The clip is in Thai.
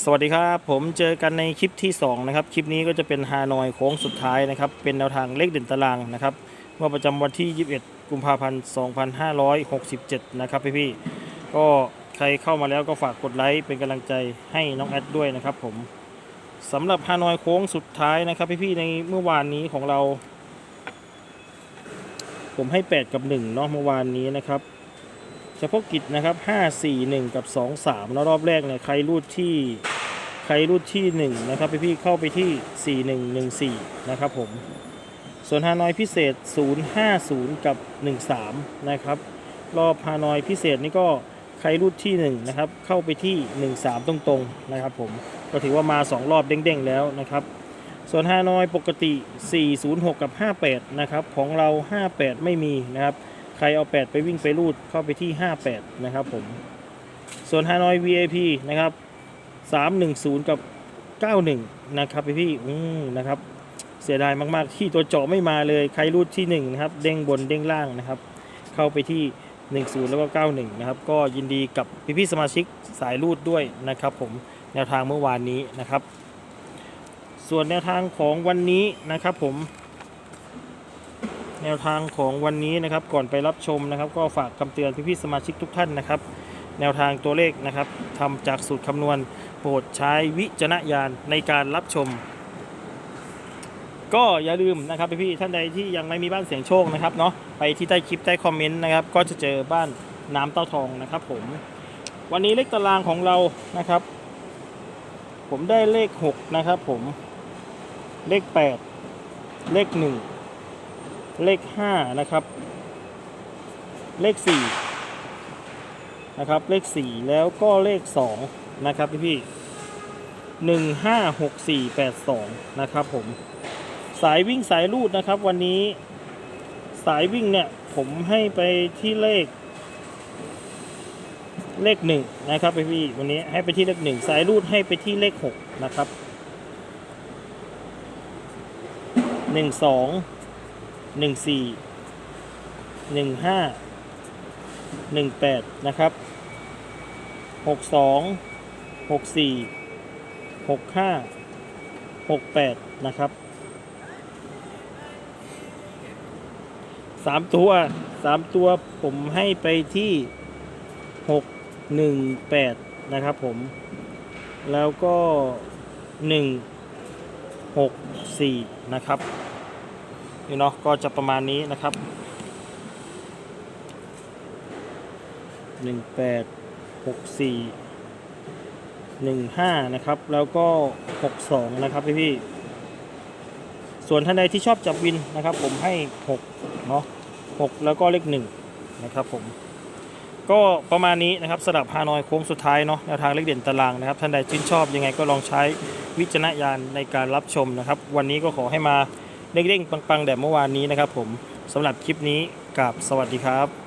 สวัสดีครับผมเจอกันในคลิปที่ 2 นะครับ คลิปนี้ก็จะเป็นฮานอยโค้งสุดท้ายนะครับ เป็นแนวทางเลขเด่นตารางนะครับเมื่อประจำวันที่ 21 กุมภาพันธ์ 2567 นะครับพี่ๆก็ใครเข้ามาแล้วก็ฝากกดไลค์เป็นกำลังใจให้น้องแอดด้วยนะครับผมสำหรับฮานอยโค้งสุดท้ายนะครับพี่ๆในเมื่อวานนี้ของเรา ผมให้ 8 กับ1เนาะเมื่อวานนี้นะครับ ฉพาะกิจนะครับ 5 4 1 กับ 2 3 แล้วรอบแรกเนี่ยใครรูดที่ใครรูดที่ 1 นะครับพี่พี่เข้าไปที่ 4 1 1 4 นะครับผม ส่วนฮานอยพิเศษ 050 กับ 13 นะครับ รอบฮานอยพิเศษนี่ก็ใครรูดที่ 1 นะครับ เข้าไปที่ 13 ตรงๆ นะครับผม ก็ถือว่ามา 2 รอบเด้งๆ แล้วนะครับ ส่วนฮานอยปกติ 406 กับ 58 นะครับ ของเรา 58 ไม่มีนะครับ ครเอา 8 ไปวิ่งไปรูดเข้าไปที่ 58 นะครับผม ส่วนฮานอย VIP นะครับ 310 กับ 91 นะครับพี่พี่อืมนะครับ เสียดายมากๆ ที่ตัวเจาะไม่มาเลย ใครรูดที่ 1 นะครับ เด้งบนเด้งล่างนะครับ เข้าไปที่ 10 แล้วก็ 91 นะครับ ก็ยินดีกับพี่พี่สมาชิกสายรูดด้วยนะครับผม แนวทางเมื่อวานนี้นะครับ ส่วนแนวทางของวันนี้นะครับผม แนวทางของวันนี้นะครับก่อนไปรับชมนะครับ ก็ฝากคำเตือนพี่ๆสมาชิกทุกท่านนะครับ แนวทางตัวเลขนะครับทำจากสูตรคำนวณโปรดใช้วิจารณญาณในการรับชม ก็อย่าลืมนะครับพี่ๆท่านใดที่ยังไม่มีบ้านเสียงโชคนะครับเนาะไปที่ใต้คลิปใต้คอมเมนต์นะครับ ก็จะเจอบ้านน้ำเต้าทองนะครับผมวันนี้เลขตารางของเรานะครับ ผมได้เลข 6 นะครับผมเลข 8 เลข 1 เลข 5 นะครับ เลข 4 นะครับ เลข 4 แล้วก็เลข 2 นะครับพี่พี่หนึ่งห้าหกสี่แปดสองนะครับผม สายวิ่งสายรูดนะครับ วันนี้สายวิ่งเนี่ยผมให้ไปที่เลข เลขหนึ่งนะครับพี่พี่วันนี้ให้ไปที่เลขหนึ่งสายรูดให้ไปที่เลขหกนะครับหนึ่งสอง หนึ่งสี่หนึ่งห้าหนึ่งแปดนะครับหกสองหกสี่หกห้าหกแปดนะครับสามตัวสามตัวผมให้ไปที่หกหนึ่งแปดนะครับผม แล้วก็หนึ่งหกสี่นะครับ นี่เนาะก็จะประมาณนี้นะครับหนึ่งแปดหกสี่หนึ่งห้านะครับ แล้วก็หกสองนะครับพี่พี่ๆส่วนท่านใดที่ชอบจับวินนะครับ ผมให้หกเนาะหกแล้วก็เลขหนึ่งนะครับผมก็ประมาณนี้นะครับสำหรับฮานอยโค้งสุดท้ายเนาะแนวทางเลขเด่นตารางนะครับ ท่านใดชื่นชอบยังไงก็ลองใช้วิจารณญาณในการรับชมนะครับ วันนี้ก็ขอให้มา เด้งๆปังๆแบบเมื่อวานนี้นะครับผมสำหรับคลิปนี้กับสวัสดีครับ